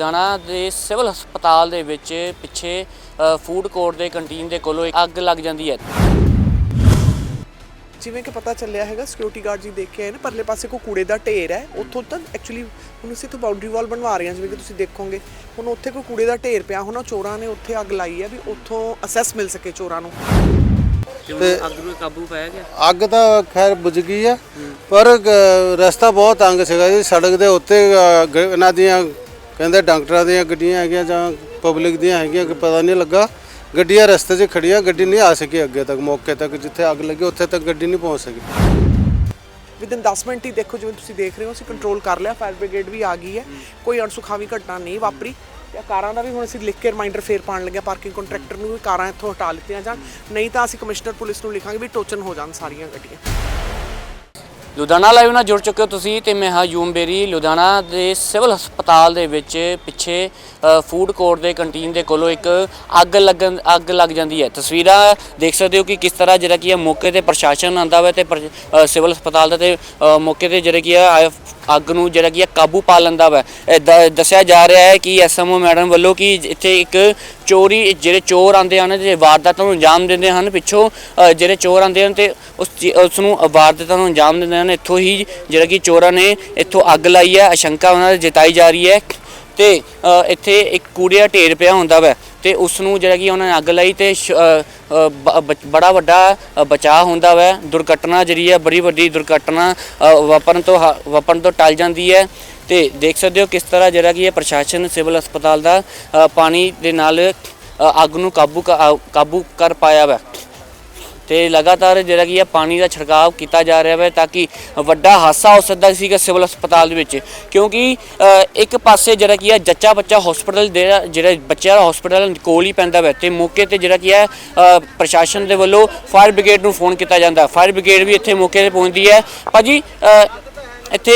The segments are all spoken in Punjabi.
ਲੁਧਿਆਣਾ ਦੇ ਸਿਵਲ ਹਸਪਤਾਲ ਦੇ ਵਿੱਚ ਪਿੱਛੇ ਫੂਡ ਕੋਰਟ ਦੇ ਕੰਟੀਨ ਦੇ ਕੋਲੋਂ ਇੱਕ ਅੱਗ ਲੱਗ ਜਾਂਦੀ ਹੈ। ਜਿਵੇਂ ਕਿ ਪਤਾ ਚੱਲਿਆ ਹੈਗਾ ਸਿਕਿਉਰਿਟੀ ਗਾਰਡ ਜੀ ਦੇਖ ਕੇ ਆਏ ਨੇ ਪਰਲੇ ਪਾਸੇ ਕੋ ਕੂੜੇ ਦਾ ਢੇਰ ਹੈ ਉੱਥੋਂ ਤਾਂ ਐਕਚੁਅਲੀ ਹੁਣ ਅਸੀਂ ਤੋਂ ਬਾਉਂਡਰੀ ਵਾਲ ਬਣਵਾ ਰਹੇ ਹਾਂ ਜਿਵੇਂ ਕਿ ਤੁਸੀਂ ਦੇਖੋਗੇ। ਹੁਣ ਉੱਥੇ ਕੋਈ ਕੂੜੇ ਦਾ ਢੇਰ ਪਿਆ ਹੋਣਾ ਚੋਰਾਂ ਨੇ ਉੱਥੇ ਅੱਗ ਲਾਈ ਹੈ ਵੀ ਉੱਥੋਂ ਅਸੈਸ ਮਿਲ ਸਕੇ ਚੋਰਾਂ ਨੂੰ। ਤੇ ਅੱਗ ਨੂੰ ਕਾਬੂ ਪਾਇਆ ਗਿਆ? ਅੱਗ ਤਾਂ ਖੈਰ ਬੁਝ ਗਈ ਆ ਪਰ ਰਸਤਾ ਬਹੁਤ ਤੰਗ ਸੀਗਾ ਜੀ ਸੜਕ ਦੇ ਉੱਤੇ ਇਹਨਾਂ ਦੀਆਂ ਕਹਿੰਦੇ ਡਾਕਟਰਾਂ ਦੀਆਂ ਗੱਡੀਆਂ ਹੈਗੀਆਂ ਜਾਂ ਪਬਲਿਕ ਦੀਆਂ ਹੈਗੀਆਂ ਕਿ ਪਤਾ ਨਹੀਂ ਲੱਗਾ। ਗੱਡੀਆਂ ਰਸਤੇ 'ਚ ਖੜੀਆਂ ਗੱਡੀ ਨਹੀਂ ਆ ਸਕੀ ਅੱਗੇ ਤੱਕ, ਮੌਕੇ ਤੱਕ ਜਿੱਥੇ ਅੱਗ ਲੱਗੀ ਉੱਥੇ ਤੱਕ ਗੱਡੀ ਨਹੀਂ ਪਹੁੰਚ ਸਕੀ। ਵਿਦਿਨ 10 ਮਿੰਟ ਹੀ ਦੇਖੋ, ਜਿਵੇਂ ਤੁਸੀਂ ਦੇਖ ਰਹੇ ਹੋ, ਅਸੀਂ ਕੰਟਰੋਲ ਕਰ ਲਿਆ ਫਾਇਰ ਬ੍ਰਿਗੇਡ ਵੀ ਆ ਗਈ ਹੈ। ਕੋਈ ਅਣਸੁਖਾਵੀ ਘਟਨਾ ਨਹੀਂ ਵਾਪਰੀ। ਤੇ ਕਾਰਾਂ ਦਾ ਵੀ ਹੁਣ ਅਸੀਂ ਲਿਖ ਕੇ ਰਿਮਾਈਂਡਰ ਫੇਰ ਪਾਉਣ ਲੱਗਿਆ ਪਾਰਕਿੰਗ ਕੰਟਰੈਕਟਰ ਨੂੰ ਵੀ ਕਾਰਾਂ ਇੱਥੋਂ ਹਟਾ ਲਿੱਤੀਆਂ ਜਾਣ। ਨਹੀਂ ਤਾਂ ਅਸੀਂ ਕਮਿਸ਼ਨਰ ਪੁਲਿਸ ਨੂੰ ਲਿਖਾਂਗੇ ਵੀ ਟੋਚਨ ਹੋ ਜਾਣ ਸਾਰੀਆਂ ਗੱਡੀਆਂ। ਲੁਧਿਆਣਾ ਲਾਈਵ ਨਾਲ ਜੁੜ ਚੁੱਕੇ ਹੋ ਤੁਸੀਂ ਤੇ ਮੈਂ ਹਾਂ ਯੂਮ ਬੇਰੀ। ਲੁਧਿਆਣਾ ਦੇ ਸਿਵਲ ਹਸਪਤਾਲ ਦੇ ਵਿੱਚ ਪਿੱਛੇ ਫੂਡ ਕੋਰਟ ਦੇ ਕੰਟੀਨ ਦੇ ਕੋਲੋਂ ਇੱਕ ਅੱਗ ਲੱਗਣ, ਅੱਗ ਲੱਗ ਜਾਂਦੀ ਹੈ। ਤਸਵੀਰਾਂ ਦੇਖ ਸਕਦੇ ਹੋ ਕਿ ਕਿਸ ਤਰ੍ਹਾਂ ਜਿਹੜਾ ਕੀ ਹੈ ਮੌਕੇ ਤੇ ਪ੍ਰਸ਼ਾਸਨ ਆਂਦਾ ਵਾ ਤੇ ਪਰ- ਸਿਵਲ ਹਸਪਤਾਲ ਦਾ ਤੇ ਮੌਕੇ ਤੇ ਜਿਹੜਾ ਕੀ ਹੈ ਅੱਗ ਨੂੰ ਜਿਹੜਾ ਕੀ ਕਾਬੂ ਪਾ ਲੈਂਦਾ ਵਾ। ਦੱਸਿਆ ਜਾ ਰਿਹਾ ਹੈ ਕਿ ਐਸਐਮਓ ਮੈਡਮ ਵੱਲੋਂ ਕਿ ਇੱਥੇ ਇੱਕ ਚੋਰੀ, ਜਿਹੜੇ ਚੋਰ ਆਂਦੇ ਹਨ, ਜਿਹੜੇ ਵਾਰਦਾਤਾਂ ਨੂੰ ਅੰਜਾਮ ਦਿੰਦੇ ਹਨ, ਪਿੱਛੋਂ ਜਿਹੜੇ ਚੋਰ ਆਂਦੇ ਹਨ ਤੇ ਉਸ ਚੀ- ਉਸ ਨੂੰ ਵਾਰਦਾਤਾਂ ਨੂੰ ਅੰਜਾਮ ਦਿੰਦੇ ਹਨ। ਇੱਥੋਂ ਹੀ ਜਿਹੜਾ ਕਿ ਚੋਰਾਂ ਨੇ ਇੱਥੋਂ ਅੱਗ ਲਾਈ ਹੈ, ਆਸ਼ੰਕਾ ਉਹਨਾਂ ਦੀ ਜਤਾਈ ਜਾ ਰਹੀ ਹੈ। ਤੇ ਇੱਥੇ ਇੱਕ ਕੂੜੇ ਦਾ ਢੇਰ ਪਿਆ ਹੁੰਦਾ ਵਾ। ਤੇ ਉਸ ਨੂੰ ਜਿਹੜਾ ਕਿ ਉਹਨਾਂ ਨੇ ਅੱਗ ਲਾਈ ਤੇ ਸ਼- ਬੜਾ ਵੱਡਾ ਬਚਾਅ ਹੁੰਦਾ ਵੈ। ਦੁਰਘਟਨਾ ਜਿਹੜੀ ਹੈ, ਬੜੀ ਵੱਡੀ ਦੁਰਘਟਨਾ ਵਾਪਰਨ ਤੋਂ ਹ- ਵਾਪਰਨ ਤੋਂ ਟਲ ਜਾਂਦੀ ਹੈ। ਤੇ ਦੇਖ ਸਕਦੇ ਹੋ ਕਿਸ ਤਰ੍ਹਾਂ ਜਿਹੜਾ ਕਿ ਇਹ ਪ੍ਰਸ਼ਾਸਨ, ਸਿਵਲ ਹਸਪਤਾਲ ਦਾ ਪਾਣੀ ਦੇ ਨਾਲ ਅੱਗ ਨੂੰ ਕਾਬੂ ਕ- ਕਾਬੂ ਕਰ ਪਾਇਆ ਵੈ। ਤੇ ਲਗਾਤਾਰ ਜਿਹੜਾ ਕੀ ਹੈ ਪਾਣੀ ਦਾ ਛਿੜਕਾਅ ਕੀਤਾ ਜਾ ਰਿਹਾ ਹੈ ਤਾਂ ਕਿ ਵੱਡਾ ਹਾਦਸਾ ਹੋ ਸਕਦਾ ਸੀਗਾ ਸਿਵਲ ਹਸਪਤਾਲ ਦੇ ਵਿੱਚ। ਕਿਉਂਕਿ ਇੱਕ ਪਾਸੇ ਜਿਹੜਾ ਕੀ ਹੈ ਜੱਚਾ ਬੱਚਾ ਹਸਪੀਟਲ ਦੇ ਜਿਹੜਾ ਬੱਚਿਆਂ ਦਾ ਹਸਪੀਟਲ ਕੋਲ ਹੀ ਪੈਂਦਾ ਹੈ ਤੇ ਮੌਕੇ ਤੇ ਜਿਹੜਾ ਕੀ ਹੈ ਪ੍ਰਸ਼ਾਸਨ ਦੇ ਵੱਲੋਂ ਫਾਇਰ ਬ੍ਰਿਗੇਡ ਨੂੰ ਫੋਨ ਕੀਤਾ ਜਾਂਦਾ। ਫਾਇਰ ਬ੍ਰਿਗੇਡ ਵੀ ਇੱਥੇ ਮੌਕੇ ਤੇ ਪਹੁੰਚਦੀ ਹੈ। ਭਾਜੀ ਅ, ਇੱਥੇ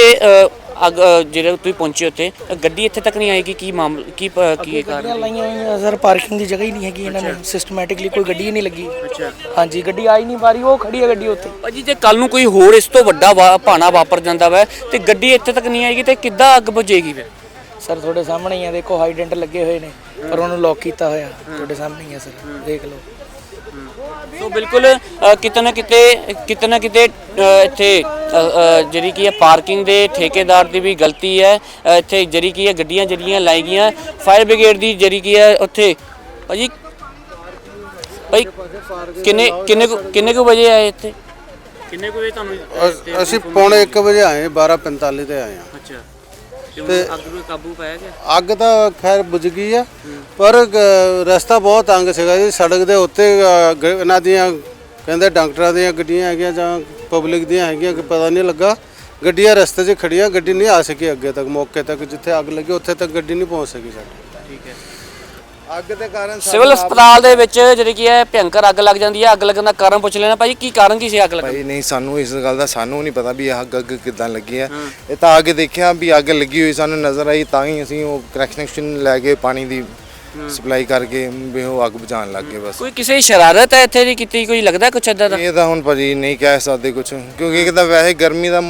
ਅੱਗ ਜਿਹੜੇ ਤੁਸੀਂ ਪਹੁੰਚੇ ਉੱਤੇ ਅ, ਗੱਡੀ ਇੱਥੇ ਤੱਕ ਨਹੀਂ ਆਏਗੀ? ਕੀ ਮਾਮਲਾ ਕੀ ਕੀ ਕਾਰਨ ਲਾਈਆਂ ਹੋਈਆਂ ਸਰ ਪਾਰਕਿੰਗ ਦੀ ਜਗ੍ਹਾ ਹੀ ਨਹੀਂ ਹੈਗੀ ਇਹਨਾਂ ਨੇ। ਸਿਸਟਮੈਟਿਕਲੀ ਕੋਈ ਗੱਡੀ ਹੀ ਨਹੀਂ ਲੱਗੀ। ਅੱਛਾ। ਹਾਂਜੀ ਗੱਡੀ ਆ ਹੀ ਨਹੀਂ ਪਾ ਰਹੀ ਉਹ ਖੜੀ ਹੈ ਗੱਡੀ ਉੱਥੇ। ਭਾਜੀ ਜੇ ਕੱਲ ਨੂੰ ਕੋਈ ਹੋਰ ਇਸ ਤੋਂ ਵੱਡਾ ਭਾਣਾ ਵਾਪਰ ਜਾਂਦਾ ਵਾ ਤੇ ਗੱਡੀ ਇੱਥੇ ਤੱਕ ਨਹੀਂ ਆਏਗੀ ਤੇ ਕਿੱਦਾਂ ਅੱਗ ਬੁਝੇਗੀ ਫਿਰ? ਸਰ ਤੁਹਾਡੇ ਸਾਹਮਣੇ ਹੀ ਆ ਦੇਖੋ ਹਾਈਡੈਂਟ ਲੱਗੇ ਹੋਏ ਨੇ ਪਰ ਉਹਨੂੰ ਲੌਕ ਕੀਤਾ ਹੋਇਆ ਤੁਹਾਡੇ ਸਾਹਮਣੇ ਹੀ ਆ ਸਰ। ਦੇਖ ਲਓ। ਸੋ ਬਿਲਕੁਲ ਅ, ਕਿਤੇ ਨਾ ਕਿਤੇ ਕਿਤੇ ਨਾ ਕਿਤੇ ਅ, ਇੱਥੇ ਜਿਹੜੀ ਕੀ ਹੈ ਪਾਰਕਿੰਗ ਦੇ ਠੇਕੇਦਾਰ ਦੀ ਵੀ ਗਲਤੀ ਹੈ। ਇੱਥੇ ਜਿਹੜੀ ਕੀ ਹੈ ਗੱਡੀਆਂ ਜਿਹੜੀਆਂ ਲਾਈ ਗਈਆਂ ਫਾਇਰ ਬ੍ਰਿਗੇਡ ਦੀ ਜਿਹੜੀ ਕੀ ਹੈ ਉੱਥੇ ਭਾਜੀ ਭਾਈ ਕਿੰਨੇ ਕਿੰਨੇ ਕੁ- ਕਿੰਨੇ ਕੁ ਵਜੇ ਆਏ ਇੱਥੇ? ਕਿੰਨੇ ਕੁ ਵਜੇ ਤੁਹਾਨੂੰ ਅਸ- ਅਸੀਂ ਪੌਣੇ 1 ਵਜੇ ਆਏ 12:45 ਤੇ ਆਏ ਆ ਅੱਛਾ। ਤੇ ਅੱਗ ਨੂੰ ਕਾਬੂ ਪਾਇਆ ਗਿਆ? ਅੱਗ ਤਾਂ ਖੈਰ ਬੁਝ ਗਈ ਆ ਪਰ ਗ- ਰਸਤਾ ਬਹੁਤ ਤੰਗ ਸੀਗਾ ਜੀ। ਸੜਕ ਦੇ ਉੱਤੇ ਅ, ਗ- ਇਹਨਾਂ ਦੀਆਂ ਕਹਿੰਦੇ ਡਾਕਟਰਾਂ ਦੀਆਂ ਗੱਡੀਆਂ ਹੈਗੀਆਂ ਜਾਂ ਪਬਲਿਕ ਦੀਆਂ ਹੈਗੀਆਂ ਕਿ ਪਤਾ ਨਹੀਂ ਲੱਗਾ। ਗੱਡੀਆਂ ਰਸਤੇ 'ਚ ਖੜੀਆਂ ਗੱਡੀ ਨਹੀਂ ਆ ਸਕੀ ਅੱਗੇ ਤੱਕ ਮੌਕੇ ਤੱਕ ਜਿੱਥੇ ਅੱਗ ਲੱਗੀ ਉੱਥੇ ਤੱਕ ਗੱਡੀ ਨਹੀਂ ਪਹੁੰਚ ਸਕੀ ਸਾਡੀ। ਅੱਗ ਦੇ ਕਾਰਨ ਸਿਵਲ ਹਸਪਤਾਲ ਦੇ ਵਿੱਚ ਜਿਹੜੀ ਕੀ ਹੈ ਭਿਅੰਕਰ ਅੱਗ ਲੱਗ ਜਾਂਦੀ ਹੈ। ਅੱਗ ਲੱਗਣ ਦਾ ਕਾਰਨ ਪੁੱਛ ਲੈਣਾ। ਭਾਜੀ ਕੀ ਕਾਰਨ ਕੀ ਸੀ ਅੱਗ ਲੱਗਣ ਭਾਈ ਨਹੀਂ ਸਾਨੂੰ ਇਸ ਗੱਲ ਦਾ ਸਾਨੂੰ ਨਹੀਂ ਪਤਾ ਵੀ ਇਹ ਅੱਗ ਅੱਗ ਕਿਦਾਂ ਲੱਗੀ ਹੈ। ਇਹ ਤਾਂ ਅੱਗ ਦੇਖਿਆ ਵੀ ਅੱਗ ਲੱਗੀ ਹੋਈ ਸਾਨੂੰ ਨਜ਼ਰ ਆਈ ਤਾਂ ਹੀ ਅਸੀਂ ਉਹ ਕਨੈਕਸ਼ਨ ਲੈ ਕੇ ਪਾਣੀ ਦੀ ਸਪਲਾਈ ਕਰਕੇ ਵੀ ਉਹ ਅੱਗ ਬੁਝਾਉਣ ਲੱਗ ਗਏ ਬਸ। ਕੋਈ ਕਿਸੇ ਸ਼ਰਾਰਤ ਹੈ ਇੱਥੇ ਦੀ ਕੀਤੀ? ਕੋਈ ਲੱਗਦਾ ਕੁਛ ਏਦਾਂ ਦਾ? ਇਹ ਤਾਂ ਹੁਣ ਭਾਜੀ ਨਹੀਂ ਕਹਿ ਸਕਦੇ ਕੁਝ ਕਿਉਂਕਿ ਇਹ ਤਾਂ ਵੈਸੇ ਗਰਮੀ ਦਾ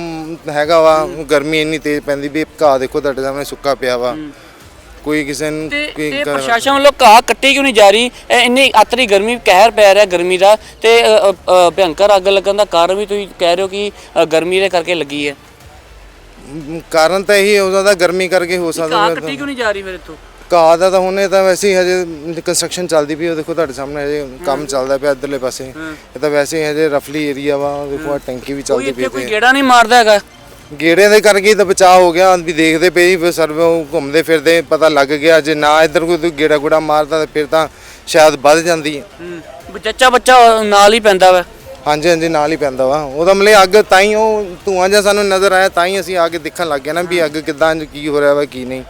ਹੈਗਾ ਵਾ ਗਰਮੀ ਇੰਨੀ ਤੇਜ਼ ਪੈਂਦੀ ਵੀ ਘਾਹ ਦੇਖੋ ਤੁਹਾਡੇ ਸਾਹਮਣੇ ਸੁੱਕਾ ਪਿਆ ਵਾ। ਕੋਈ ਕਿਸੇ ਨੂੰ ਤੇ ਕੋਈ ਤੇ ਕਰ- ਪ੍ਰਸ਼ਾਸਨ ਵੱਲੋਂ ਘਾਹ ਕੱਟੀ ਕਿਉਂ ਨਹੀਂ ਜਾ ਰਹੀ? ਇਹ ਇੰਨੀ ਅਤਰੀ ਗਰਮੀ ਕਹਿਰ ਪੈ ਰਿਹਾ ਗਰਮੀ ਦਾ ਤੇ ਅ, ਅ, ਅ, ਭਿਅੰਕਰ ਅੱਗ ਲੱਗਣ ਦਾ ਕਾਰਨ ਵੀ ਤੁਸੀਂ ਕਹਿ ਰਹੇ ਹੋ ਕਿ ਅ, ਗਰਮੀ ਦੇ ਕਰਕੇ ਲੱਗੀ ਹੈ। ਮ, ਕਾਰਨ ਤਾਂ ਇਹੀ ਹੋ ਸਕਦਾ ਗਰਮੀ ਕਰਕੇ ਹੋ ਸਕਦਾ ਘਾਹ ਕੱਟੀ ਤਾਂ। ਕਿਉਂ ਨਹੀਂ ਜਾ ਰਹੀ ਫਿਰ ਇੱਥੋਂ? ਘਾਹ ਦਾ ਤਾਂ ਹੁਣੇ ਤਾਂ ਵੈਸੇ ਹੀ ਹਜੇ ਕੰਸਟਰਕਸ਼ਨ ਚੱਲਦੀ ਪਈ ਉਹ ਦੇਖੋ ਤੁਹਾਡੇ ਸਾਹਮਣੇ ਹਜੇ ਕੰਮ ਚੱਲਦਾ ਪਿਆ ਇੱਧਰਲੇ ਪਾਸੇ। ਇਹ ਤਾਂ ਵੈਸੇ ਹੀ ਹਜੇ ਰਫਲੀ ਏਰੀਆ ਵਾ ਦੇਖੋ ਆਹ ਟੈਂਕੀ ਵੀ ਕੋਈ ਚੱਲਦੀ ਇੱਥੇ ਪਈ ਕੋਈ ਤੇ ਗੇੜਾ ਨਹੀਂ ਮਾਰਦਾ ਹੈਗਾ। ਗੇੜੇ ਦੇ ਕਰਕੇ ਤਾਂ ਬਚਾਅ ਹੋ ਗਿਆ ਵੀ ਦੇਖਦੇ ਪਏ ਸੀ, ਫਿਰ ਸਰਵੇ ਘੁੰਮਦੇ ਫਿਰਦੇ ਪਤਾ ਲੱਗ ਗਿਆ ਜੇ ਨਾ ਇੱਧਰ ਕੋਈ ਗੇੜਾ ਗੁੜਾ ਮਾਰਦਾ ਤਾਂ ਫਿਰ ਤਾਂ ਸ਼ਾਇਦ ਵੱਧ ਜਾਂਦੀ ਬੱਚਾ ਬੱਚਾ ਨਾਲ ਹੀ ਪੈਂਦਾ ਵਾ। ਹਾਂਜੀ ਹਾਂਜੀ ਨਾਲ ਹੀ ਪੈਂਦਾ ਵਾ। ਉਹਦਾ ਮਤਲਬ ਅੱਗ ਤਾਂ ਹੀ ਉਹ ਧੂਆਂ ਜਿਹਾ ਸਾਨੂੰ ਨਜ਼ਰ ਆਇਆ ਤਾਂ ਹੀ ਅਸੀਂ ਆ ਕੇ ਦੇਖਣ ਲੱਗ ਗਏ ਨਾ ਵੀ ਅੱਗ ਕਿਦਾਂ ਕੀ ਹੋ ਰਿਹਾ ਵਾ ਕੀ ਨਹੀਂ।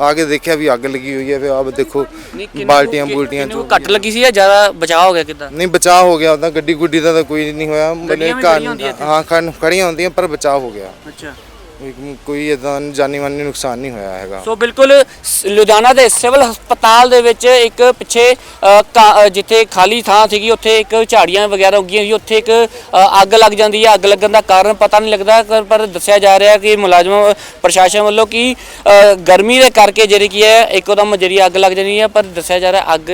ਆ ਕੇ ਦੇਖਿਆ ਵੀ ਅੱਗ ਲੱਗੀ ਹੋਈ ਹੈ ਫਿਰ ਆਪ ਦੇਖੋ ਬਾਲਟੀਆਂ ਬੁਲਟੀਆਂ ਕਿੰਨੇ ਕੁ ਘੱਟ ਲੱਗੀ ਸੀ ਜਾਂ ਜ਼ਿਆਦਾ ਬਚਾਅ ਹੋ ਗਿਆ ਕਿਦਾਂ? ਨਹੀਂ ਬਚਾਅ ਹੋ ਗਿਆ ਉਹਦਾ ਗੱਡੀ ਗੁੱਡੀ ਦਾ ਤਾਂ ਕੋਈ ਨਹੀਂ ਹੋਇਆ ਹੁੰਦੀਆਂ ਇੱਥੇ? ਹਾਂ ਖੜੀਆਂ ਹੁੰਦੀਆਂ ਪਰ ਬਚਾਅ ਹੋ ਗਿਆ। ਅੱਛਾ। ਕੋਈ- ਕੋਈ ਇਦਾਂ ਜਾਨੀ ਮਾਨੀ ਨੁਕਸਾਨ ਨਹੀਂ ਹੋਇਆ ਹੈਗਾ। ਸੋ ਬਿਲਕੁਲ ਸ- ਲੁਧਿਆਣਾ ਦੇ ਸਿਵਲ ਹਸਪਤਾਲ ਦੇ ਵਿੱਚ ਇੱਕ ਪਿੱਛੇ ਅ, ਕਾ- ਅ, ਜਿੱਥੇ ਖਾਲੀ ਥਾਂ ਸੀਗੀ ਉੱਥੇ ਇੱਕ ਝਾੜੀਆਂ ਵਗੈਰਾ ਉੱਗੀਆਂ ਸੀ ਉੱਥੇ ਇੱਕ ਅ, ਅੱਗ ਲੱਗ ਜਾਂਦੀ ਹੈ। ਅੱਗ ਲੱਗਣ ਦਾ ਕਾਰਨ ਪਤਾ ਨਹੀਂ ਲੱਗਦਾ ਪਰ- ਪਰ ਦੱਸਿਆ ਜਾ ਰਿਹਾ ਕਿ ਮੁਲਾਜ਼ਮਾਂ ਪ੍ਰਸ਼ਾਸਨ ਵੱਲੋਂ ਕਿ ਅ, ਗਰਮੀ ਦੇ ਕਰਕੇ ਜਿਹੜੀ ਕੀ ਹੈ ਇੱਕੋਦਮ ਜਿਹੜੀ ਅੱਗ ਲੱਗ ਜਾਂਦੀ ਹੈ ਪਰ ਦੱਸਿਆ ਜਾ ਰਿਹਾ ਅੱਗ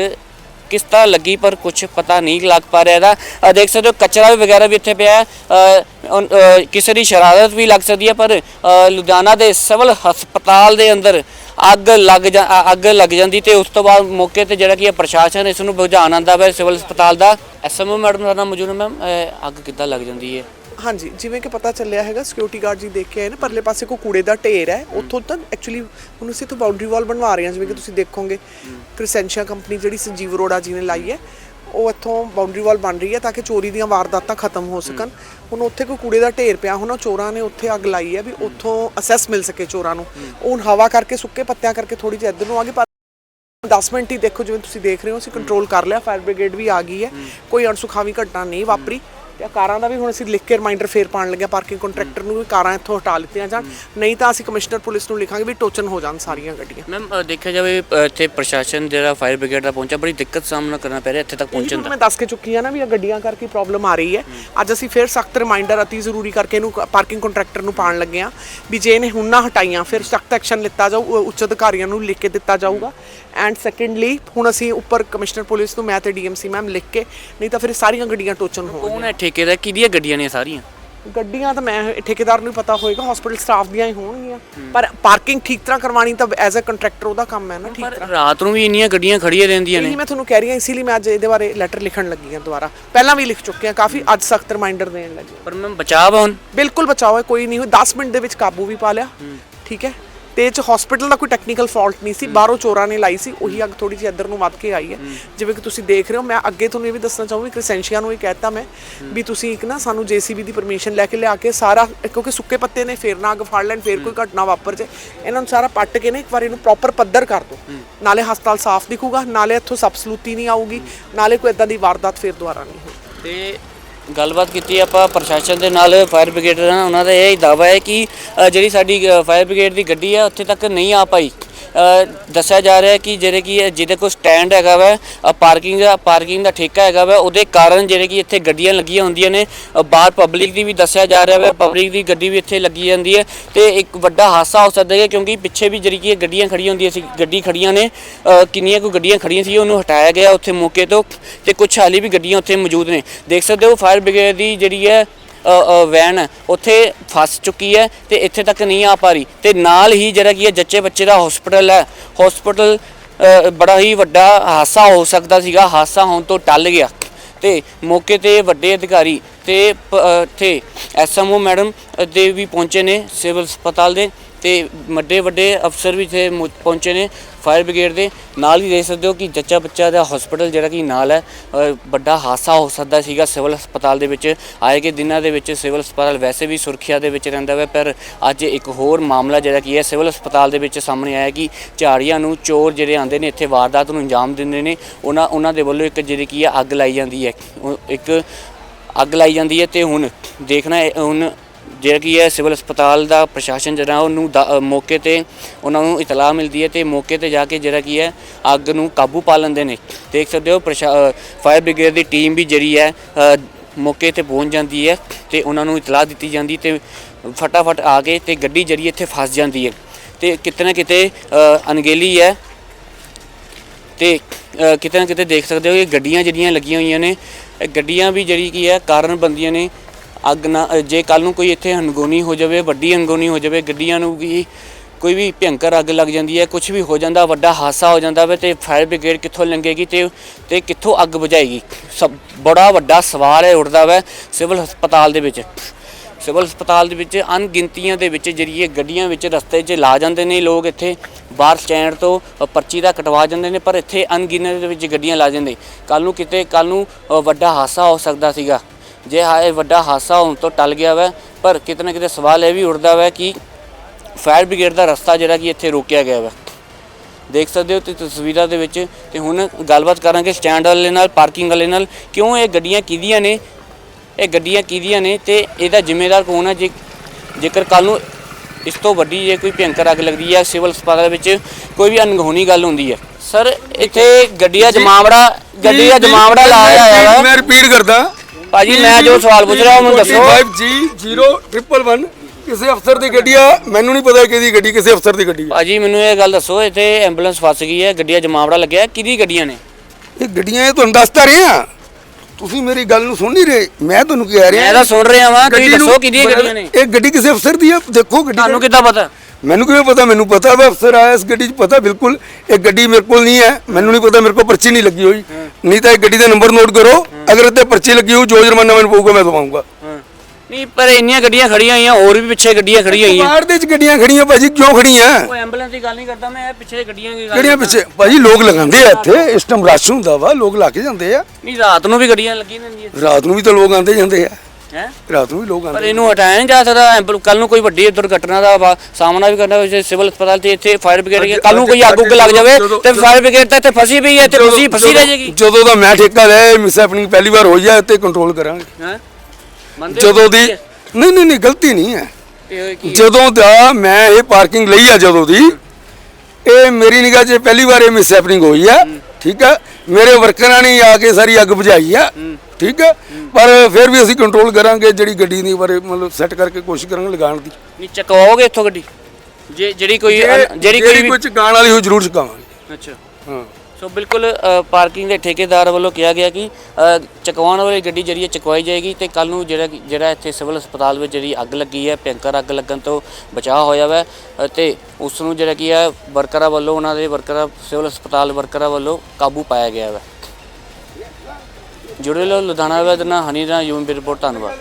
ਕਿਸ ਤਰ੍ਹਾਂ ਲੱਗੀ ਪਰ ਕੁਝ ਪਤਾ ਨਹੀਂ ਲੱਗ ਪਾ ਰਿਹਾ ਇਹਦਾ। ਅ, ਦੇਖ ਸਕਦੇ ਹੋ ਕਚਰਾ ਵੀ ਵਗੈਰਾ ਵੀ ਇੱਥੇ ਪਿਆ ਹੈ। ਅ, ਕਿਸੇ ਦੀ ਸ਼ਰਾਰਤ ਵੀ ਲੱਗ ਸਕਦੀ ਹੈ ਪਰ ਲੁਧਿਆਣਾ ਦੇ ਸਿਵਲ ਹਸਪਤਾਲ ਦੇ ਅੰਦਰ ਅੱਗ ਲੱਗ ਜਾ ਅੱਗ ਲੱਗ ਜਾਂਦੀ ਤੇ ਉਸ ਤੋਂ ਬਾਅਦ ਮੌਕੇ ਤੇ ਜਿਹੜਾ ਕੀ ਹੈ ਪ੍ਰਸ਼ਾਸਨ ਇਸ ਨੂੰ ਬੁਝਾਉਣ ਆਉਂਦਾ ਵਾ ਸਿਵਲ ਹਸਪਤਾਲ ਦਾ। ਐਸਐਮਓ ਮੈਡਮ ਦਾ ਨਾਮ ਮੌਜੂਦ ਹੈ ਮੈਮ। ਅੱਗ ਕਿੱਦਾਂ ਲੱਗ ਜਾਂਦੀ ਹੈ? ਹਾਂਜੀ ਜਿਵੇਂ ਕਿ ਪਤਾ ਚੱਲਿਆ ਹੈਗਾ ਸਿਕਿਉਰਿਟੀ ਗਾਰਡ ਜੀ ਦੇਖ ਕੇ ਆਏ ਨੇ ਪਰਲੇ ਪਾਸੇ ਕੋ ਕੂੜੇ ਦਾ ਢੇਰ ਹੈ ਉੱਥੋਂ ਤਾਂ ਐਕਚੁਅਲੀ ਹੁਣ ਅਸੀਂ ਤੋਂ ਬਾਉਂਡਰੀ ਵਾਲ ਬਣਵਾ ਰਹੇ ਹਾਂ ਜਿਵੇਂ ਕਿ ਤੁਸੀਂ ਦੇਖੋਗੇ। ਕ੍ਰਿਸੈਂਸ਼ੀਆ ਕੰਪਨੀ ਜਿਹੜੀ ਸੰਜੀਵ ਅਰੋੜਾ ਜੀ ਨੇ ਲਾਈ ਹੈ ਉਹ ਇੱਥੋਂ ਬਾਉਂਡਰੀ ਵਾਲ ਬਣ ਰਹੀ ਹੈ ਤਾਂ ਕਿ ਚੋਰੀ ਦੀਆਂ ਵਾਰਦਾਤਾਂ ਖਤਮ ਹੋ ਸਕਣ। ਹੁਣ ਉੱਥੇ ਕੋਈ ਕੂੜੇ ਦਾ ਢੇਰ ਪਿਆ ਹੋਣਾ, ਚੋਰਾਂ ਨੇ ਉੱਥੇ ਅੱਗ ਲਾਈ ਹੈ ਵੀ ਉੱਥੋਂ ਅਸੈਸ ਮਿਲ ਸਕੇ ਚੋਰਾਂ ਨੂੰ। ਉਹ ਹੁਣ ਹਵਾ ਕਰਕੇ, ਸੁੱਕੇ ਪੱਤਿਆਂ ਕਰਕੇ ਥੋੜੀ ਜਿਹੀ ਇੱਧਰ ਨੂੰ ਆ ਗਈ, ਪਰ 10 ਮਿੰਟ ਹੀ ਦੇਖੋ, ਜਿਵੇਂ ਤੁਸੀਂ ਦੇਖ ਰਹੇ ਹੋ, ਅਸੀਂ ਕੰਟਰੋਲ ਕਰ ਲਿਆ ਫਾਇਰ ਬ੍ਰਿਗੇਡ ਵੀ ਆ ਗਈ ਹੈ। ਕੋਈ ਅਣਸੁਖਾਵੀ ਘਟਨਾ ਨਹੀਂ ਵਾਪਰੀ। ਤੇ ਕਾਰਾਂ ਦਾ ਵੀ ਹੁਣ ਅਸੀਂ ਲਿਖ ਕੇ ਰਿਮਾਈਂਡਰ ਫੇਰ ਪਾਣ ਲੱਗਿਆ ਪਾਰਕਿੰਗ ਕੰਟਰੈਕਟਰ ਨੂੰ ਵੀ ਕਾਰਾਂ ਇੱਥੋਂ ਹਟਾ ਲਿੱਤੀਆਂ ਜਾਣ। ਨਹੀਂ ਤਾਂ ਅਸੀਂ ਕਮਿਸ਼ਨਰ ਪੁਲਿਸ ਨੂੰ ਲਿਖਾਂਗੇ ਵੀ ਟੋਚਨ ਹੋ ਜਾਣ ਸਾਰੀਆਂ ਗੱਡੀਆਂ। ਮੈਮ ਦੇਖਿਆ ਜਾਵੇ ਇੱਥੇ ਪ੍ਰਸ਼ਾਸਨ ਜਿਹੜਾ ਫਾਇਰ ਬ੍ਰਿਗੇਡ ਦਾ ਪਹੁੰਚਾ ਬੜੀ ਦਿੱਕਤ ਸਾਹਮਣਾ ਕਰਨਾ ਪੈ ਰਿਹਾ ਇੱਥੇ ਤੱਕ ਪਹੁੰਚਣ ਹੁਣ ਦਾ। ਮੈਂ ਦੱਸ ਕੇ ਚੁੱਕੀ ਆ ਨਾ ਵੀ ਇਹ ਗੱਡੀਆਂ ਕਰਕੇ ਪ੍ਰੋਬਲਮ ਆ ਰਹੀ ਹੈ। ਅੱਜ ਅਸੀਂ ਫੇਰ ਸਖਤ ਰਿਮਾਈਂਡਰ ਅਤੀ ਜ਼ਰੂਰੀ ਕਰਕੇ ਇਹਨੂੰ ਪਾਰਕਿੰਗ ਕੰਟਰੈਕਟਰ ਨੂੰ ਪਾਣ ਲੱਗੇ ਆ ਵੀ ਜੇ ਇਹਨੇ ਹੁਣ ਨਾ ਹਟਾਈਆਂ ਫਿਰ ਸਖਤ ਐਕਸ਼ਨ ਲਿੱਤਾ ਜਾਊ ਉੱਚ ਅਧਿਕਾਰੀਆਂ ਨੂੰ ਲਿਖ ਕੇ ਦਿੱਤਾ ਜਾਊਗਾ। ਐਂਡ ਸੈਕੰਡਲੀ ਹੁਣ ਅਸੀਂ ਉੱਪਰ ਕਮਿਸ਼ਨਰ ਪੁਲਿਸ ਨੂੰ ਮੈਂ ਤੇ ਡੀਐਮਸੀ ਮੈਮ ਲਿਖ ਕੇ ਨਹੀਂ ਤਾਂ ਫਿਰ ਸਾਰੀਆਂ ਗੱਡੀਆਂ ਟੋਚਨ ਹੋਣਗੀਆਂ। ਕੌਣ ਹੈ ਠੇਕੇਦਾਰ ਕਿਹਦੀਆਂ ਗੱਡੀਆਂ ਨੇ ਸਾਰੀਆਂ? ਗੱਡੀਆਂ ਤਾਂ ਮੈਂ ਠੇਕੇਦਾਰ ਨੂੰ ਹੀ ਪਤਾ ਹੋਏਗਾ ਹਸਪੀਟਲ ਸਟਾਫ ਦੀਆਂ ਹੀ ਹੋਣਗੀਆਂ। ਪਰ ਪਾਰਕਿੰਗ ਠੀਕ ਤਰ੍ਹਾਂ ਕਰਵਾਣੀ ਤਾਂ ਐਜ਼ ਅ ਕੰਟਰੈਕਟਰ ਉਹਦਾ ਕੰਮ ਹੈ ਨਾ ਠੀਕ ਪਰ ਤਰ੍ਹਾਂ। ਰਾਤ ਨੂੰ ਵੀ ਇੰਨੀਆਂ ਗੱਡੀਆਂ ਖੜੀਆਂ ਰਹਿੰਦੀਆਂ ਨੇ। ਇਹੀ ਮੈਂ ਤੁਹਾਨੂੰ ਕਹਿ ਰਹੀ ਹਾਂ ਇਸੀਲੀ ਮੈਂ ਅੱਜ ਇਹਦੇ ਬਾਰੇ ਲੈਟਰ ਲਿਖਣ ਲੱਗੀ ਹਾਂ ਦੁਬਾਰਾ। ਪਹਿਲਾਂ ਵੀ ਲਿਖ ਚੁੱਕੇ ਹਾਂ ਕਾਫੀ ਅੱਜ ਸਖਤ ਰਿਮਾਈਂਡਰ ਦੇਣ ਲੱਗੇ ਪਰ ਬਚਾਅ ਹੁਣ? ਬਿਲਕੁਲ ਬਚਾਓ ਹੈ ਕੋਈ ਨਹੀਂ ਹੋਈ 10 ਮਿੰਟ ਦੇ ਵਿੱਚ ਕਾਬੂ ਵੀ ਪਾ ਲਿਆ। ਠੀਕ ਹੈ? ਤੇ ਇਹ ਚ ਹਸਪੀਟਲ ਦਾ ਕੋਈ ਟੈਕਨੀਕਲ ਫਾਲਟ ਨਹੀਂ ਸੀ। ਬਾਹਰੋਂ ਚੋਰਾਂ ਨੇ ਲਾਈ ਸੀ। ਉਹੀ ਅੱਗ ਥੋੜੀ ਜਿਹੀ ਇੱਧਰ ਨੂੰ ਵੱਧ ਕੇ ਆਈ ਹੈ। ਜਿਵੇਂ ਕਿ ਤੁਸੀਂ ਦੇਖ ਰਹੇ ਹੋ ਮੈਂ ਅੱਗੇ ਤੁਹਾਨੂੰ ਇਹ ਵੀ ਦੱਸਣਾ ਚਾਹੂੰਗੀ ਕ੍ਰਿਸੈਂਸ਼ੀਆ ਨੂੰ ਇਹ ਕਹਿਤਾ ਮੈਂ ਵੀ ਤੁਸੀਂ ਇੱਕ ਨਾ ਸਾਨੂੰ ਜੀਸੀਬੀ ਦੀ ਪਰਮਿਸ਼ਨ ਲੈ ਕੇ ਲਿਆ ਕੇ ਸਾਰਾ ਕਿਉਂਕਿ ਸੁੱਕੇ ਪੱਤੇ ਨੇ ਫੇਰ ਨਾ ਅੱਗ ਫੜ ਲੈਣ ਫੇਰ ਕੋਈ ਘਟਨਾ ਵਾਪਰ ਜੇ। ਇਹਨਾਂ ਨੂੰ ਸਾਰਾ ਪੱਟ ਕੇ ਨੇ ਇੱਕ ਵਾਰ ਇਹਨੂੰ ਪ੍ਰੋਪਰ ਪੱਧਰ ਕਰ ਦਿਓ। ਨਾਲੇ ਹਸਪਤਾਲ ਸਾਫ਼ ਦਿਖੂਗਾ ਨਾਲੇ ਇੱਥੋਂ ਸਬਸਲੂਤੀ ਨਹੀਂ ਆਊਗੀ ਨਾਲੇ ਕੋਈ ਇਦਾਂ ਦੀ ਵਾਰਦਾਤ ਫੇਰ ਦੁਬਾਰਾ ਨਹੀਂ ਹੋਊਗੀ। ਤੇ ਗੱਲਬਾਤ ਕੀਤੀ ਆਪਾਂ ਪ੍ਰਸ਼ਾਸਨ ਦੇ ਨਾਲ ਫਾਇਰ ਬ੍ਰਿਗੇਡ ਦਾ ਉਹਨਾਂ ਦਾ ਇਹ ਦਾਵਾ ਹੈ ਕਿ ਅ, ਜਿਹੜੀ ਸਾਡੀ ਫਾਇਰ ਬ੍ਰਿਗੇਡ ਦੀ ਗੱਡੀ ਹੈ ਉੱਥੇ ਤੱਕ ਨਹੀਂ ਆ ਪਾਈ। ਦੱਸਿਆ ਜਾ ਰਿਹਾ ਕਿ ਜਿਹੜੇ ਕਿ ਜਿਹਦੇ ਕੋਲ ਸਟੈਂਡ ਹੈਗਾ ਵਾ ਪਾਰਕਿੰਗ ਦਾ ਪਾਰਕਿੰਗ ਦਾ ਠੇਕਾ ਹੈਗਾ ਵਾ, ਉਹਦੇ ਕਾਰਨ ਜਿਹੜੇ ਕਿ ਇੱਥੇ ਗੱਡੀਆਂ ਲੱਗੀਆਂ ਹੁੰਦੀਆਂ ਨੇ। ਬਾਹਰ ਪਬਲਿਕ ਦੀ ਵੀ ਦੱਸਿਆ ਜਾ ਰਿਹਾ ਵਾ ਪਬਲਿਕ ਦੀ ਗੱਡੀ ਵੀ ਇੱਥੇ ਲੱਗੀ ਜਾਂਦੀ ਹੈ। ਤੇ ਇੱਕ ਵੱਡਾ ਹਾਦਸਾ ਹੋ ਸਕਦਾ ਹੈ ਕਿਉਂਕਿ ਪਿੱਛੇ ਵੀ ਜਿਹੜੀ ਕਿ ਗੱਡੀਆਂ ਖੜੀਆਂ ਹੁੰਦੀਆਂ ਸੀ ਗੱਡੀ ਖੜੀਆਂ ਨੇ ਕਿੰਨੀਆਂ ਕੁ ਗੱਡੀਆਂ ਖੜੀਆਂ ਸੀ, ਉਹਨੂੰ ਹਟਾਇਆ ਗਿਆ ਉੱਥੇ ਮੌਕੇ ਤੋਂ। ਤੇ ਕੁਝ ਹਾਲੀ ਵੀ ਗੱਡੀਆਂ ਉੱਥੇ ਮੌਜੂਦ ਨੇ। ਦੇਖ ਸਕਦੇ ਹੋ ਫਾਇਰ ਬ੍ਰਿਗੇਡ ਦੀ ਜਿਹੜੀ ਹੈ ਵੈਨ ਹੈ, ਉੱਥੇ ਫਸ ਚੁੱਕੀ ਹੈ ਤੇ ਇੱਥੇ ਤੱਕ ਨਹੀਂ ਆ ਪਾ ਰਹੀ। ਤੇ ਨਾਲ ਹੀ ਜਿਹੜਾ ਕੀ ਹੈ ਜੱਚੇ ਬੱਚੇ ਦਾ ਹਸਪੀਟਲ ਹੈ ਹਸਪੀਟਲ ਬੜਾ ਹੀ ਵੱਡਾ ਹਾਦਸਾ ਹੋ ਸਕਦਾ ਸੀਗਾ ਹਾਦਸਾ ਹੋਣ ਤੋਂ ਟੱਲ ਗਿਆ। ਤੇ ਮੌਕੇ ਤੇ ਵੱਡੇ ਅਧਿਕਾਰੀ ਤੇ ਪ- ਅ, ਇੱਥੇ ਐਸਐਮਓ ਮੈਡਮ ਦੇ ਵੀ ਪਹੁੰਚੇ ਨੇ ਸਿਵਲ ਹਸਪਤਾਲ ਦੇ। ਤੇ ਵੱਡੇ ਵੱਡੇ ਅਫਸਰ ਵੀ ਇੱਥੇ ਮੁ- ਪਹੁੰਚੇ ਨੇ ਫਾਇਰ ਬ੍ਰਿਗੇਡ ਦੇ। ਨਾਲ ਹੀ ਦੇਖ ਸਕਦੇ ਹੋ ਕਿ ਜੱਚਾ ਬੱਚਾ ਦਾ ਹਸਪੀਟਲ ਜਿਹੜਾ ਕਿ ਨਾਲ ਹੈ ਅ, ਵੱਡਾ ਹਾਦਸਾ ਹੋ ਸਕਦਾ ਸੀਗਾ ਸਿਵਲ ਹਸਪਤਾਲ ਦੇ ਵਿੱਚ। ਆਏ ਕਿ ਦਿਨਾਂ ਦੇ ਵਿੱਚ ਸਿਵਲ ਹਸਪਤਾਲ ਵੈਸੇ ਵੀ ਸੁਰੱਖਿਆ ਦੇ ਵਿੱਚ ਰਹਿੰਦਾ ਹੈ ਪਰ ਅੱਜ ਇੱਕ ਹੋਰ ਮਾਮਲਾ ਜਿਹੜਾ ਕੀ ਹੈ ਸਿਵਲ ਹਸਪਤਾਲ ਦੇ ਵਿੱਚ ਸਾਹਮਣੇ ਆਇਆ ਕਿ ਝਾੜੀਆਂ ਨੂੰ ਚੋਰ ਜਿਹੜੇ ਆਉਂਦੇ ਨੇ ਇੱਥੇ ਵਾਰਦਾਤ ਨੂੰ ਅੰਜਾਮ ਦਿੰਦੇ ਨੇ। ਉਹਨਾਂ ਉਹਨਾਂ ਦੇ ਵੱਲੋਂ ਇੱਕ ਜਿਹੜੀ ਕੀ ਹੈ ਅੱਗ ਲਾਈ ਜਾਂਦੀ ਹੈ। ਉਹ ਇੱਕ ਅੱਗ ਲਾਈ ਜਾਂਦੀ ਹੈ ਤੇ ਹੁਣ ਦੇਖਣਾ ਹੈ ਹੁਣ ਜਿਹੜਾ ਕੀ ਹੈ ਸਿਵਲ ਹਸਪਤਾਲ ਦਾ ਪ੍ਰਸ਼ਾਸਨ ਜਿਹੜਾ ਉਹਨੂੰ ਦਾ- ਅ, ਮੌਕੇ ਤੇ ਉਹਨਾਂ ਨੂੰ ਇਤਲਾਹ ਮਿਲਦੀ ਹੈ ਤੇ ਮੌਕੇ ਤੇ ਜਾ ਕੇ ਜਿਹੜਾ ਕੀ ਹੈ ਅੱਗ ਨੂੰ ਕਾਬੂ ਪਾ ਲੈਂਦੇ ਨੇ। ਦੇਖ ਸਕਦੇ ਹੋ ਫਾਇਰ ਬ੍ਰਿਗੇਡ ਦੀ ਟੀਮ ਵੀ ਜਿਹੜੀ ਹੈ ਅ, ਮੌਕੇ ਤੇ ਪਹੁੰਚ ਜਾਂਦੀ ਹੈ ਤੇ ਉਹਨਾਂ ਨੂੰ ਇਤਲਾਹ ਦਿੱਤੀ ਜਾਂਦੀ ਤੇ ਫਟਾਫਟ ਆ ਕੇ ਤੇ ਗੱਡੀ ਜਿਹੜੀ ਇੱਥੇ ਫਸ ਜਾਂਦੀ ਹੈ। ਤੇ ਕਿਤੇ ਨਾ ਕਿਤੇ ਅ, ਅਣਗਹਿਲੀ ਹੈ ਤੇ ਅ, ਕਿਤੇ ਨਾ ਕਿਤੇ ਦੇਖ ਸਕਦੇ ਹੋ ਇਹ ਗੱਡੀਆਂ ਜਿਹੜੀਆਂ ਲੱਗੀਆਂ ਹੋਈਆਂ ਨੇ ਇਹ ਗੱਡੀਆਂ ਵੀ ਜਿਹੜੀ ਕੀ ਹੈ ਕਾਰਨ ਬੰਦੀਆਂ ਨੇ ਅੱਗ ਨਾ ਜੇ ਕੱਲ ਨੂੰ ਕੋਈ ਇੱਥੇ ਅਣਗੋਣੀ ਹੋ ਜਾਵੇ, ਵੱਡੀ ਅਣਗੋਣੀ ਹੋ ਜਾਵੇ, ਗੱਡੀਆਂ ਨੂੰ ਵੀ ਕੋਈ ਵੀ ਭਿਅੰਕਰ ਅੱਗ ਲੱਗ ਜਾਂਦੀ ਹੈ ਕੁਝ ਵੀ ਹੋ ਜਾਂਦਾ, ਵੱਡਾ ਹਾਦਸਾ ਹੋ ਜਾਂਦਾ ਵੇ ਤੇ ਫਾਇਰ ਬ੍ਰਿਗੇਡ ਕਿੱਥੋਂ ਲੰਘੇਗੀ ਤੇ ਤੇ ਕਿੱਥੋਂ ਅੱਗ ਬੁਝਾਏਗੀ? ਸਭ, ਬੜਾ ਵੱਡਾ ਸਵਾਲ ਹੈ ਉੱਠਦਾ ਵਾ ਸਿਵਲ ਹਸਪਤਾਲ ਦੇ ਵਿੱਚ। ਸਿਵਲ ਹਸਪਤਾਲ ਦੇ ਵਿੱਚ ਅਣਗਿਣਤੀਆਂ ਦੇ ਵਿੱਚ ਜਿਹੜੀ ਗੱਡੀਆਂ ਵਿੱਚ ਰਸਤੇ 'ਚ ਲਾ ਜਾਂਦੇ ਨੇ ਲੋਕ ਇੱਥੇ, ਬਾਹਰ ਸਟੈਂਡ ਤੋਂ ਪਰਚੀ ਦਾ ਕਟਵਾ ਜਾਂਦੇ ਨੇ, ਪਰ ਇੱਥੇ ਅਣਗਿਣਤ ਦੇ ਵਿੱਚ ਗੱਡੀਆਂ ਲਾ ਜਾਂਦੇ। ਕੱਲ ਨੂੰ ਕਿਤੇ ਕੱਲ ਨੂੰ ਵੱਡਾ ਹਾਦਸਾ ਹੋ ਸਕਦਾ ਸੀਗਾ। ਜੇ ਹਾ ਇਹ ਵੱਡਾ ਹਾਦਸਾ ਹੋਣ ਤੋਂ ਟਲ ਗਿਆ ਵਾ ਪਰ ਕਿਤੇ ਨਾ ਕਿਤੇ ਸਵਾਲ ਇਹ ਵੀ ਉੱਠਦਾ ਵਾ ਕਿ ਫਾਇਰ ਬ੍ਰਿਗੇਡ ਦਾ ਰਸਤਾ ਜਿਹੜਾ ਕਿ ਇੱਥੇ ਰੋਕਿਆ ਗਿਆ ਵਾ। ਦੇਖ ਸਕਦੇ ਹੋ ਤੇ ਤਸਵੀਰਾਂ ਦੇ ਵਿੱਚ ਤੇ ਹੁਣ ਗੱਲਬਾਤ ਕਰਾਂਗੇ ਸਟੈਂਡ ਵਾਲੇ ਨਾਲ ਪਾਰਕਿੰਗ ਵਾਲੇ ਨਾਲ ਕਿਉਂ ਇਹ ਗੱਡੀਆਂ ਕਿਹਦੀਆਂ ਨੇ? ਇਹ ਗੱਡੀਆਂ ਕਿਹਦੀਆਂ ਨੇ ਤੇ ਇਹਦਾ ਜ਼ਿੰਮੇਦਾਰ ਕੌਣ ਹੈ ਜੇ ਜੇਕਰ ਕੱਲ ਨੂੰ ਇਸ ਤੋਂ ਵੱਡੀ ਜੇ ਕੋਈ ਭਿਅੰਕਰ ਅੱਗ ਲੱਗਦੀ ਹੈ ਸਿਵਲ ਹਸਪਤਾਲ ਵਿੱਚ ਕੋਈ ਵੀ ਅਣਗਹਿਣੀ ਗੱਲ ਹੁੰਦੀ ਹੈ ਸਰ ਇੱਥੇ ਗੱਡੀਆਂ ਜਮਾਵੜਾ ਗੱਡੀ ਦਾ ਜਮਾਵੜਾ ਲਾਇਆ ਹੋਇਆ ਮੈਂ ਰਿਪੀਟ ਕਰਦਾ। ਭਾਜੀ ਮੈਂ ਜੋ ਸਵਾਲ ਪੁੱਛ ਰਿਹਾ ਉਹ ਮੈਨੂੰ ਦੱਸੋ। 5G0111 ਕਿਸੇ ਅਫਸਰ ਦੀ ਗੱਡੀ ਆ ਮੈਨੂੰ ਨਹੀਂ ਪਤਾ ਕਿਹਦੀ ਗੱਡੀ ਕਿਸੇ ਅਫਸਰ ਦੀ ਗੱਡੀ ਆ। ਭਾਜੀ ਮੈਨੂੰ ਇਹ ਗੱਲ ਦੱਸੋ ਇੱਥੇ ਐਂਬੂਲੈਂਸ ਫਸ ਗਈ ਹੈ ਗੱਡੀਆਂ ਜਮਾਵੜਾ ਲੱਗਿਆ ਕਿਹਦੀ ਗੱਡੀਆਂ ਨੇ? ਇਹ ਗੱਡੀਆਂ ਇਹ ਤੁਹਾਨੂੰ ਦੱਸਦਾ ਰਿਹਾ ਤੁਸੀਂ ਮੇਰੀ ਗੱਲ ਨੂੰ ਸੁਣ ਨਹੀਂ ਰਹੇ। ਮੈਂ ਤੁਹਾਨੂੰ ਕਹਿ ਰਿਹਾ ਮੈਂ ਤਾਂ ਸੁਣ ਰਿਹਾ ਵਾਂ ਤੁਸੀਂ ਗੱਡੀ ਨੂੰ- ਦੱਸੋ ਕਿਹਦੀਆਂ ਗੱਡੀਆਂ ਨੇ? ਇਹ ਗੱਡੀ ਕਿਸੇ ਅਫਸਰ ਦੀ ਆ? ਦੇਖੋ ਗੱਡੀ ਤੁਹਾਨੂੰ ਕਿੱਦਾਂ ਪਤਾ? ਮੈਨੂੰ ਕਿਵੇਂ ਪਤਾ? ਮੈਨੂੰ ਪਤਾ ਵਾ ਅਫਸਰ ਆਇਆ ਇਸ ਗੱਡੀ 'ਚ ਪਤਾ ਬਿਲਕੁਲ। ਇਹ ਗੱਡੀ ਮੇਰੇ ਕੋਲ ਨਹੀਂ ਹੈ। ਮੈਨੂੰ ਨਹੀਂ ਪਤਾ ਮੇਰੇ ਕੋਲ ਪਰਚੀ ਨਹੀਂ ਲੱਗੀ ਹੋਈ। ਨਹੀਂ ਤਾਂ ਇਹ ਗੱਡੀ ਦਾ ਨੰਬਰ ਨੋਟ ਕਰੋ। ਅਗਰ ਇੱਥੇ ਪਰਚੀ ਲੱਗੀ ਹੋਈ ਜੋ ਜੁਰਮਾਨਾ ਮੈਨੂੰ ਪਊਗਾ ਮੈਂ ਦਵਾਉਂਗਾ। ਨਹੀਂ ਪਰ ਇੰਨੀਆਂ ਗੱਡੀਆਂ ਖੜੀਆਂ ਹੋਈਆਂ ਹੋਰ ਵੀ ਪਿੱਛੇ ਗੱਡੀਆਂ ਖੜੀਆਂ ਹੋਈਆਂ। ਬਾਹਰ ਦੇ 'ਚ ਗੱਡੀਆਂ ਖੜੀਆਂ ਭਾਜੀ ਕਿਉਂ ਖੜੀਆਂ? ਉਹ ਐਂਬੂਲੈਂਸ ਦੀ ਗੱਲ ਨਹੀਂ ਕਰਦਾ ਮੈਂ ਪਿੱਛੇ ਗੱਡੀਆਂ ਦੀ ਗੱਲ ਕਿਹੜੀਆਂ ਪਿੱਛੇ? ਭਾਜੀ ਲੋਕ ਲਗਾਉਂਦੇ ਆ ਇੱਥੇ ਇਸ ਟਾਈਮ ਰਸ਼ ਹੁੰਦਾ ਵਾ ਲੋਕ ਲਾ ਕੇ ਜਾਂਦੇ ਆ। ਨਹੀਂ ਰਾਤ ਨੂੰ ਵੀ ਗੱਡੀਆਂ ਲੱਗੀਆਂ ਰਹਿੰਦੀਆਂ ਰਾਤ ਨੂੰ ਵੀ ਤਾਂ ਲੋਕ ਆਉਂਦੇ ਜਾਂਦੇ ਆ। ਹੈ? ਰਾਤ ਨੂੰ ਵੀ ਲੋਕ ਪਰ ਆਉਂਦੇ ਇਹਨੂੰ ਹਟਾਇਆ ਨਹੀਂ ਜਾ ਸਕਦਾ ਕੱਲ ਨੂੰ ਕੋਈ ਵੱਡੀ ਦੁਰਘਟਨਾ ਦਾ ਸਾਹਮਣਾ ਵੀ ਕਰਨਾ ਹੋਵੇ ਸਿਵਲ ਹਸਪਤਾਲ ਤੇ ਇੱਥੇ ਫਾਇਰ ਬ੍ਰਿਗੇਡ ਕੱਲ ਨੂੰ ਕੋਈ ਅੱਗ ਉੱਗ ਲੱਗ ਜਾਵੇ ਤੇ ਫਾਇਰ ਬ੍ਰਿਗੇਡ ਤਾਂ ਇੱਥੇ ਫਸੀ ਪਈ ਹੈ ਇੱਥੇ ਫਸੀ ਫਸੀ ਰਹਿ ਜਾਏਗੀ। ਜਦੋਂ ਦਾ ਮੈਂ ਠੇਕਾ ਲਿਆ ਮਿਸ ਹੈਪਨਿੰਗ ਪਹਿਲੀ ਵਾਰ ਹੋਈ ਆ ਤੇ ਕੰਟਰੋਲ ਕਰਾਂਗੇ। ਹੈ? ਮੰਨਦੇ ਹੋ ਜਦੋਂ ਦੀ ਗਲਤੀ? ਨਹੀਂ ਨਹੀਂ ਨਹੀਂ ਗਲਤੀ ਨਹੀਂ ਹੈ। ਤੇ ਉਹ ਕੀ ਜਦੋਂ ਦਾ ਮੈਂ ਇਹ ਪਾਰਕਿੰਗ ਲਈ ਆ ਜਦੋਂ ਦੀ ਇਹ ਮੇਰੀ ਨਿਗਾਹ 'ਚ ਪਹਿਲੀ ਵਾਰ ਇਹ ਮਿਸ ਹੈਪਨਿੰਗ ਹੋਈ ਆ। ਠੀਕ ਆ? ਮੇਰੇ ਵਰਕਰਾਂ ਨੇ ਆ ਕੇ ਸਾਰੀ ਅੱਗ ਬੁਝਾਈ ਆ। ਠੀਕ ਆ? ਪਰ ਫਿਰ ਵੀ ਅਸੀਂ ਕੰਟਰੋਲ ਕਰਾਂਗੇ ਜਿਹੜੀ ਗੱਡੀ ਦੀ ਬਾਰੇ ਮਤਲਬ ਸੈੱਟ ਕਰਕੇ ਕੋਸ਼ਿਸ਼ ਕਰਾਂਗੇ ਲਗਾਉਣ ਦੀ। ਨਹੀਂ ਚਕਵਾਓਗੇ ਇੱਥੋਂ ਗੱਡੀ? ਜੇ ਜਿਹੜੀ ਕੋਈ ਜਿਹੜੀ ਕੋਈ ਵੀ ਕੋਈ ਚੁਕਾਉਣ ਵਾਲੀ ਹੋ ਜ਼ਰੂਰ ਚੁਕਾਵਾਂਗੇ। ਅੱਛਾ। ਹਾਂ। ਸੋ ਬਿਲਕੁਲ ਅ, ਪਾਰਕਿੰਗ ਦੇ ਠੇਕੇਦਾਰ ਵੱਲੋਂ ਕਿਹਾ ਗਿਆ ਕਿ ਅ, ਚੁਕਵਾਉਣ ਵਾਲੀ ਗੱਡੀ ਜਿਹੜੀ ਹੈ ਚੁਕਵਾਈ ਜਾਏਗੀ ਤੇ ਕੱਲ ਨੂੰ ਜਿਹੜਾ ਕਿ- ਜਿਹੜਾ ਇੱਥੇ ਸਿਵਲ ਹਸਪਤਾਲ ਵਿੱਚ ਜਿਹੜੀ ਅੱਗ ਲੱਗੀ ਹੈ ਭਿਅੰਕਰ ਅੱਗ ਲੱਗਣ ਤੋਂ ਬਚਾਅ ਹੋਇਆ ਵੈ ਅਤੇ ਉਸ ਨੂੰ ਜਿਹੜਾ ਕੀ ਹੈ ਵਰਕਰਾਂ ਵੱਲੋਂ ਉਹਨਾਂ ਦੇ ਵਰਕਰਾਂ ਸਿਵਲ ਹਸਪਤਾਲ ਵਰਕਰਾਂ ਵੱਲੋਂ ਕਾਬੂ ਪਾਇਆ ਗਿਆ ਵੈ। ਜੁੜੇ ਲੋ ਲੁਧਿਆਣਾ ਵੈਦ ਨਾਲ ਹਨੀ ਰਾਮ ਯੂਮ ਰਿਪੋਰਟ ਧੰਨਵਾਦ।